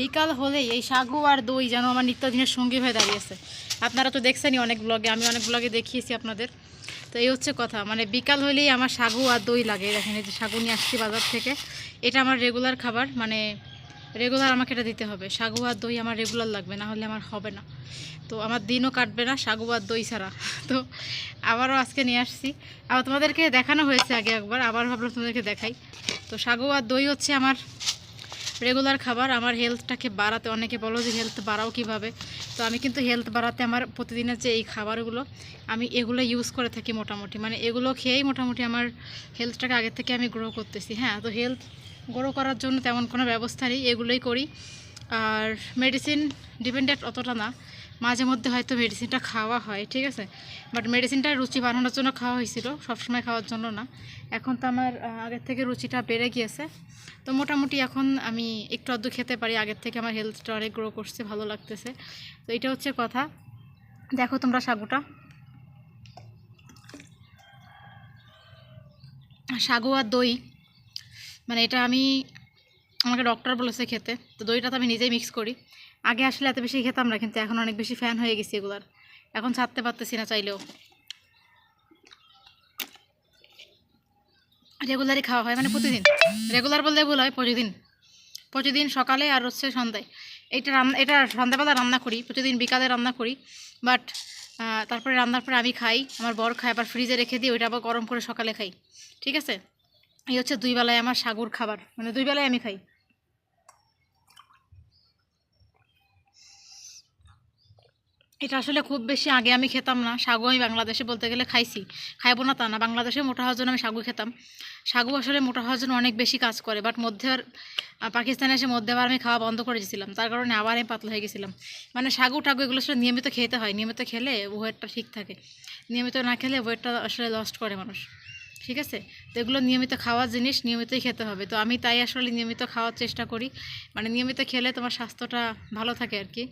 বিকাল হলেই এই সাগু আর দই যেন আমার নিত্যদিনের সঙ্গী হয়ে দাঁড়িয়েছে। আপনারা তো দেখছেনই অনেক ব্লগে আমি অনেক ব্লগে দেখিয়েছি আপনাদের। তো এই হচ্ছে কথা মানে বিকাল হলেই আমার সাগু আর দই লাগে। দেখেন এই যে সাগু নিয়ে আসছি বাজার থেকে, এটা আমার রেগুলার খাবার মানে রেগুলার আমাকে এটা দিতে হবে। সাগু আর দই আমার রেগুলার লাগবে, না হলে আমার হবে না। তো আমার দিনও কাটবে না সাগু আর দই ছাড়া। তো আবারও আজকে নিয়ে আসছি। আবার তোমাদেরকে দেখানো হয়েছে আগে একবার, আবার ভাবলাম তোমাদেরকে দেখাই। তো সাগু আর দই হচ্ছে আমার রেগুলার খাবার আমার হেলথটাকে বাড়াতে, অনেকে বলো যে হেলথ বাড়াও কীভাবে? তো আমি কিন্তু হেলথ বাড়াতে আমার প্রতিদিনের যে এই খাবারগুলো, আমি এগুলো ইউজ করে থাকি মোটামুটি। মানে এগুলো খেয়েই মোটামুটি আমার হেলথটাকে আগের থেকে আমি গ্রো করতেছি হ্যাঁ? তো হেলথ গ্রো করার জন্য তেমন কোনো ব্যবস্থা নেই, এগুলোই করি। আর মেডিসিন ডিপেন্ডেন্ট অতটা না। মাঝে মধ্যে হয়তো মেডিসিনটা খাওয়া হয়, ঠিক আছে? বাট মেডিসিনটা রুচি বাড়ানোর জন্য খাওয়া হয়েছিল, সবসময় খাওয়ার জন্য না। এখন তো আমার আগের থেকে রুচিটা বেড়ে গিয়েছে। তো মোটামুটি এখন আমি একটু আধটু খেতে পারি, আগের থেকে আমার হেলথটা অনেক গ্রো করছে, ভালো লাগতেছে। তো এটা হচ্ছে কথা। দেখো তোমরা সাগুটা। সাগু আর দই মানে এটা আমি আমাকে ডক্টর বলেছে খেতে। তো দইটা তো আমি নিজেই মিক্স করি। আগে আসলে এত বেশি খেতাম না, কিন্তু এখন অনেক বেশি ফ্যান হয়ে গেছি এগুলার। এখন ছাড়তে পারতেছি না চাইলেও। রেগুলারই খাওয়া হয় মানে প্রতিদিন। রেগুলার বললে ভুল হয়, প্রতিদিন। প্রতিদিন সকালে আর হচ্ছে সন্ধ্যায়। এটা রান্না, এটা সন্ধ্যাবেলা রান্না করি, প্রতিদিন বিকালে রান্না করি। বাট তারপরে রান্নার পরে আমি খাই, আমার বর খাই আবার ফ্রিজে রেখে দিই, ওইটা আবার গরম করে সকালে খাই। ঠিক আছে? এই হচ্ছে দুই বেলায় আমার সাগুর খাবার মানে দুই বেলায় আমি খাই। এটা আসলে খুব বেশি আগে আমি খেতাম না। সাগু আমি বাংলাদেশে বলতে গেলে খাইছি। খাইবো না তা না, বাংলাদেশে মোটা হওয়ার জন্য আমি সাগু খেতাম। সাগু আসলে মোটা হওয়ার জন্য অনেক বেশি কাজ করে বাট মধ্যে পাকিস্তানে এসে মধ্যে আবার আমি খাওয়া বন্ধ করে দিয়েছিলাম। তার কারণে আবার আমি পাতলা হয়ে গেছিলাম। মানে সাগু টাগু এগুলো আসলে নিয়মিত খেতে হয়। নিয়মিত খেলে ওয়েটটা ঠিক থাকে। নিয়মিত না খেলে ওয়েটটা আসলে লস্ট করে মানুষ। ঠিক আছে? তো এগুলো নিয়মিত খাওয়ার জিনিস নিয়মিতই খেতে হবে। তো আমি তাই আসলে নিয়মিত খাওয়ার চেষ্টা করি। মানে নিয়মিত খেলে তোমার স্বাস্থ্যটা ভালো থাকে আর কি।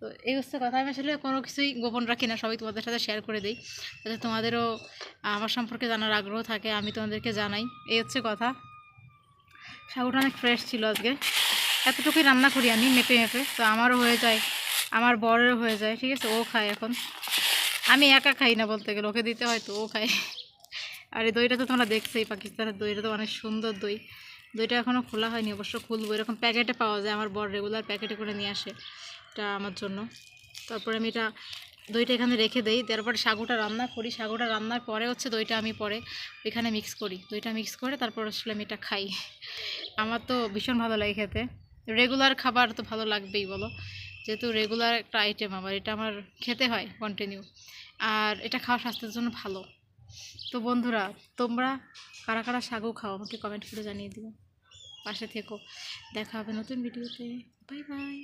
তো এই হচ্ছে কথা। আমি আসলে কোনো কিছুই গোপন রাখি না, সবই তোমাদের সাথে শেয়ার করে দিই। যাতে তোমাদেরও আমার সম্পর্কে জানার আগ্রহ থাকে, আমি তোমাদেরকে জানাই। এই হচ্ছে কথা। সাগুটা অনেক ফ্রেশ ছিল আজকে। এতটুকুই রান্না করি আমি মেপে মেপে। তো আমারও হয়ে যায়, আমার বরেরও হয়ে যায়, ঠিক আছে? ও খায় এখন। আমি একা খাই না বলতে গেলে, ওকে দিতে হয় তো ও খায়। আর এই দইটা তো তোমরা দেখছোই, পাকিস্তানের দইটা তো অনেক সুন্দর দই। দইটা এখনও খোলা হয়নি, অবশ্য খুলবো। এরকম প্যাকেটে পাওয়া যায়, আমার বর রেগুলার প্যাকেটে করে নিয়ে আসে। এটা আমার জন্য। তারপরে আমি এটা দইটা এখানে রেখে দেই। তারপরে সাগুটা রান্না করি। সাগুটা রান্নার পরে হচ্ছে দইটা আমি পরে ওইখানে মিক্স করি। দইটা মিক্স করে তারপর আসলে আমি এটা খাই। আমার তো ভীষণ ভালো লাগে খেতে। রেগুলার খাবার তো ভালো লাগবেই, বলো? যেহেতু রেগুলার একটা আইটেম আমার, এটা আমার খেতে হয় কন্টিনিউ আর এটা খাওয়া স্বাস্থ্যের জন্য ভালো। তো বন্ধুরা, তোমরা কারা কারা সাগু খাও, আমাকে কমেন্ট করে জানিয়ে দিও। পাশে থেকো। দেখা হবে নতুন ভিডিওতে বাই বাই